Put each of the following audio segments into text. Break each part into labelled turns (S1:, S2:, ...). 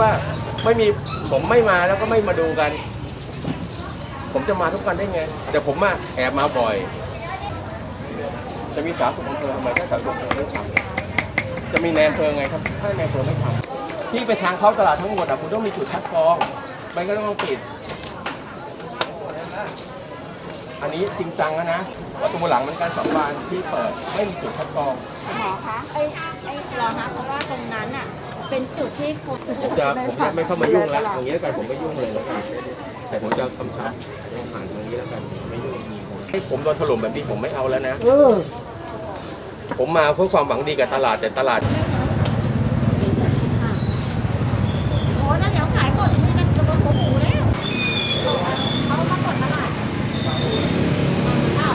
S1: ว่าไม่มีผมไม่มาแล้วก็ไม่มาดูกัน ผมจะมาทุกวันได้ไง แต่ผมมาแอบมาบ่อย จะมีสาธารณสุขอำเภอทำไมถ้าสาธารณสุขอำเภอไม่ทำจะมีแนนเพอไงครับ ถ้าแนนเพอไม่ทำที่ไปทางเข้าตลาดทั้งหมดอะคุณต้องมีจุดคัดกรองไม่ก็ต้องปิด อันนี้จริงจังแล้วนะประตูหลังมันการสองบานที่เปิดไม่มีจุดคัดกรอง
S2: หมอคะไอ้ไอ้รอคะเพราะว่าตรงนั้นอะ เป็นจุดที่คน
S1: ผมจะผมจะไม่เข้ามายุ่งแล้วอย่างนี้แล้วกันผมไม่ยุ่งเลยแล้วกันแต่ผมจะกำชับผ่านตรงนี้แล้วกันไม่ยุ่งให้ผมโดนถล่มแบบนี้ผมไม่เอาแล้วนะผมมาเพื่อความหวังดีกับตลาดแต่ตลาด
S2: โอ้นั่นเดี๋ยวขายหมดไม่กันจะโดนหัวหมูแล้วเขามากดตลาดอ้าว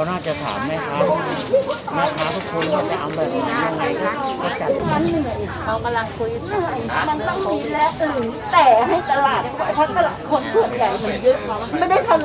S3: เขาน่าจะถามแม่ค้าแม่ค้าทุกคนว่าจะเอาแบบไหนยังไงคะก็จัดมัน
S2: เหนื่อยเขากำลังคุยมันต้องมีและอื่นแต่ให้ตลาดเพราะตลาดคนส่วนใหญ่มันเยอะไม่ได้ทำ